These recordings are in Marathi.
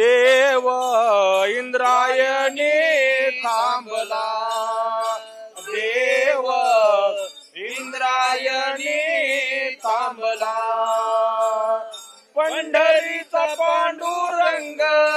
देव इंद्रायणी थांबला. देव इंद्रायणी थांबला. पंढरीचा पांडुरंग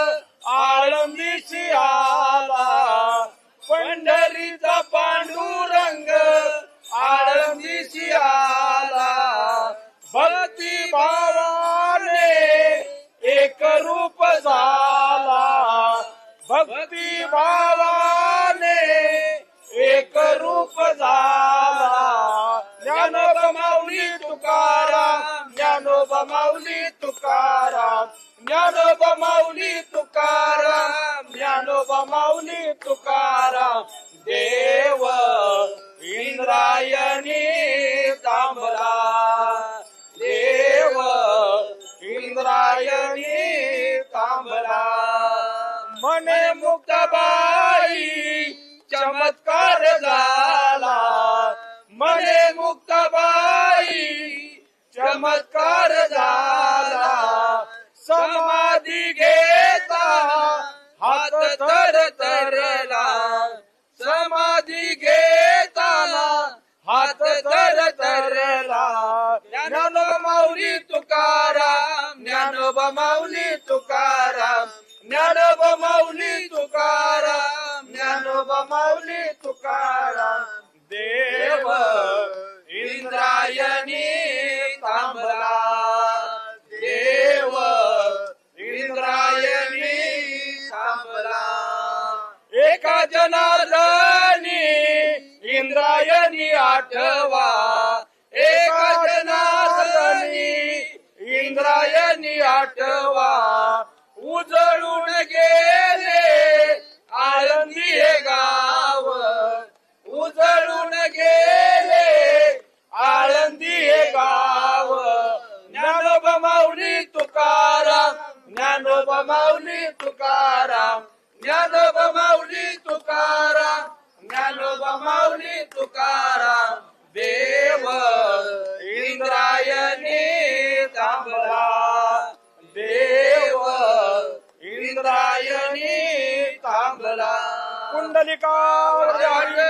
भक्ती भावाने एक रूप झाला. ज्ञानोबा माऊली तुकाराम ज्ञानोबा माऊली तुकाराम ज्ञानोबा माऊली तुकाराम ज्ञानोबा माऊली तुकाराम. देव इंद्रायणी तांबरा देव इंद्रायणी तांबरा मने नाही. चमत्कार झाला. मने मुक्ताबाई चमत्कार झाला. समाधी घेता हात तर तरला. समाधी घेताना हात तर तरला. ज्ञानोबा माऊली तुकाराम ज्ञानोबा माऊली तुकाराम. ज्ञानोबा माऊली तुकाराम ज्ञानोबा माऊली तुकाराम देव इंद्रायणी तांबला देव इंद्रायणी थांबला एका जनार्दनी इंद्रायणी आठवा एका जनार्दनी इंद्रायणी आठवा. उजळून गेले. आळंदी हे गाव उजळून गेले. आळंदी हे गाव ज्ञानोबा माऊली तुकाराम ज्ञानोबा माऊली तुकाराम ज्ञानोबा माऊली इंद्रायणी थांबला कुंडलिका